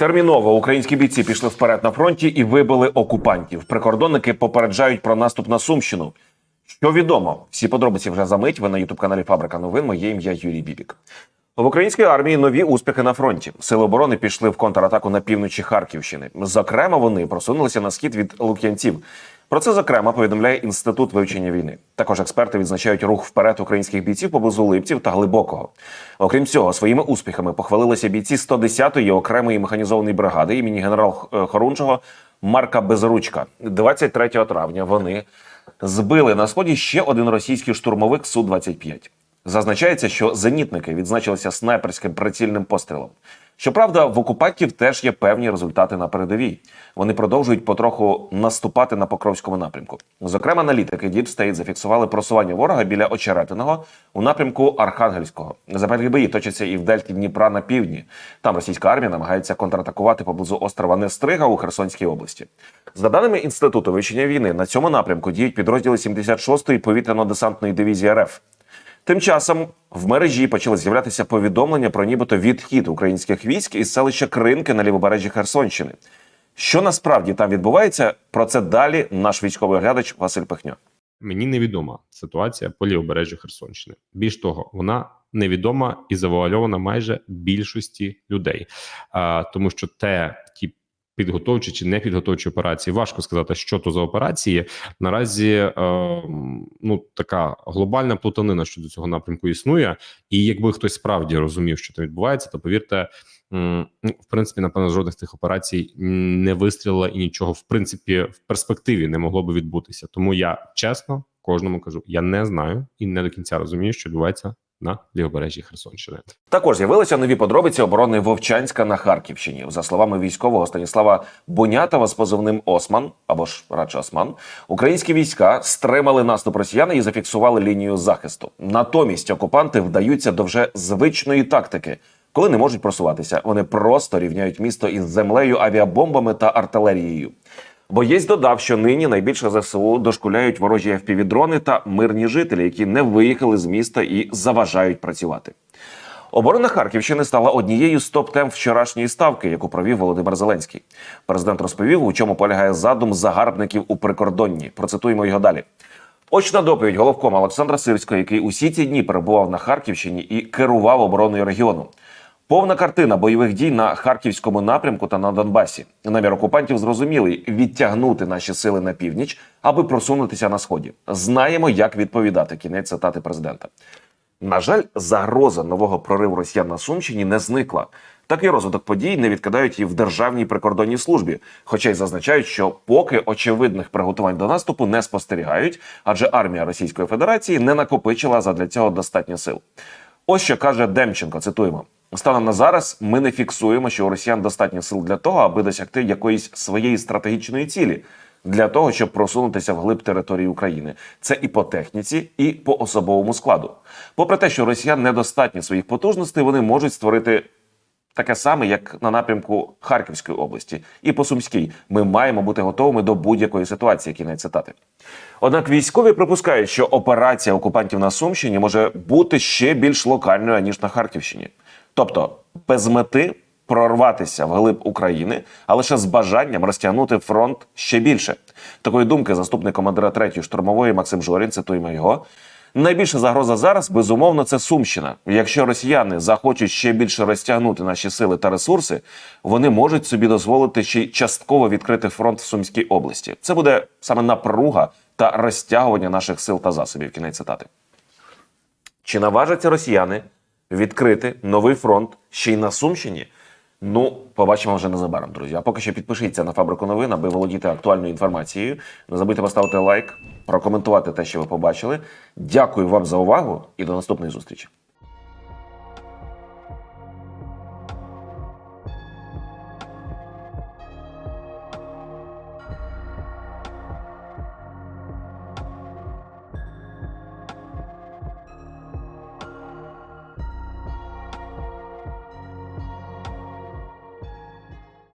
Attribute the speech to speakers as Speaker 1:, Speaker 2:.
Speaker 1: Терміново українські бійці пішли вперед на фронті і вибили окупантів. Прикордонники попереджають про наступ на Сумщину. Що відомо? Всі подробиці вже за мить. Ви на ютуб каналі Фабрика новин. Моє ім'я Юрій Бібік. В українській армії нові успіхи на фронті. Сили оборони пішли в контратаку на півночі Харківщини. Зокрема, вони просунулися на схід від Лук'янців. Про це зокрема повідомляє інститут вивчення війни. Також експерти відзначають рух вперед українських бійців поблизу Липців та Глибокого. Окрім цього, своїми успіхами похвалилися бійці 110-ї окремої механізованої бригади імені генерал е, Хорунжого Марка Безручка. 23 травня вони збили на сході ще один російський штурмовик су 25 Зазначається, що зенітники відзначилися снайперським прицільним пострілом. Щоправда, в окупантів теж є певні результати на передовій. Вони продовжують потроху наступати на Покровському напрямку. Зокрема, аналітики Deep State зафіксували просування ворога біля Очеретиного у напрямку Архангельського. Запеклі бої точаться і в дельті Дніпра на півдні. Там російська армія намагається контратакувати поблизу острова Нестрига у Херсонській області. За даними інституту вивчення війни, на цьому напрямку діють підрозділи 76-ї повітряно-десантної дивізії РФ. Тим часом в мережі почали з'являтися повідомлення про нібито відхід українських військ із селища Кринки на лівобережжі Херсонщини. Що насправді там відбувається? Про це далі наш військовий оглядач Василь Пихньо.
Speaker 2: Мені невідома ситуація по лівобережжю Херсонщини. Більш того, вона невідома і завуальована майже більшості людей, а, тому що те, ті підготовчі чи не підготовчі операції, важко сказати, що то за операції. Наразі е, ну така глобальна плутанина щодо цього напрямку існує. І якби хтось справді розумів, що там відбувається, то повірте. ну, В принципі, напевно, жодних тих операцій не вистрілила і нічого в принципі в перспективі не могло би відбутися. Тому я чесно кожному кажу: я не знаю і не до кінця розумію, що відбувається на лівобережжі Херсонщини.
Speaker 1: Також з'явилися нові подробиці оборони Вовчанська на Харківщині. За словами військового Станіслава Бунятова з позивним Осман або ж радше Осман, українські війська стримали наступ росіян і зафіксували лінію захисту. Натомість окупанти вдаються до вже звичної тактики. Коли не можуть просуватися, вони просто рівняють місто із землею, авіабомбами та артилерією. Боєць додав, що нині найбільше ЗСУ дошкуляють ворожі FPV-дрони та мирні жителі, які не виїхали з міста і заважають працювати. Оборона Харківщини стала однією з топ-тем вчорашньої ставки, яку провів Володимир Зеленський. Президент розповів, у чому полягає задум загарбників у прикордонні. Процитуємо його далі. Очна доповідь головкома Олександра Сирського, який усі ці дні перебував на Харківщині і керував обороною регіону. Повна картина бойових дій на харківському напрямку та на Донбасі. Намір окупантів зрозумілий відтягнути наші сили на північ, аби просунутися на сході. Знаємо, як відповідати. Кінець цитати президента. На жаль, загроза нового прориву росіян на Сумщині не зникла. Такий розвиток подій не відкидають і в державній прикордонній службі, хоча й зазначають, що поки очевидних приготувань до наступу не спостерігають, адже армія Російської Федерації не накопичила задля цього достатньо сил. Ось що каже Демченко. Цитуємо: станом на зараз ми не фіксуємо, що у росіян достатньо сил для того, аби досягти якоїсь своєї стратегічної цілі. Для того щоб просунутися вглиб території України, це і по техніці, і по особовому складу. Попри те, що росіян недостатньо своїх потужностей, вони можуть створити таке саме, як на напрямку Харківської області, і по Сумській. Ми маємо бути готовими до будь-якої ситуації. Кінець цитати. Однак військові припускають, що операція окупантів на Сумщині може бути ще більш локальною ніж на Харківщині, тобто без мети прорватися вглиб України, а лише з бажанням розтягнути фронт ще більше. Такої думки заступник командира 3-ї штурмової Максим Жорін, цитуємо його. Найбільша загроза зараз, безумовно, це Сумщина. Якщо росіяни захочуть ще більше розтягнути наші сили та ресурси, вони можуть собі дозволити ще й частково відкрити фронт в Сумській області. Це буде саме напруга та розтягування наших сил та засобів. Кінець цитати. Чи наважаться росіяни відкрити новий фронт ще й на Сумщині? Ну, побачимо вже незабаром, друзі. А поки що підпишіться на фабрику новин, аби володіти актуальною інформацією. Не забудьте поставити лайк, прокоментувати те, що ви побачили. Дякую вам за увагу і до наступної зустрічі.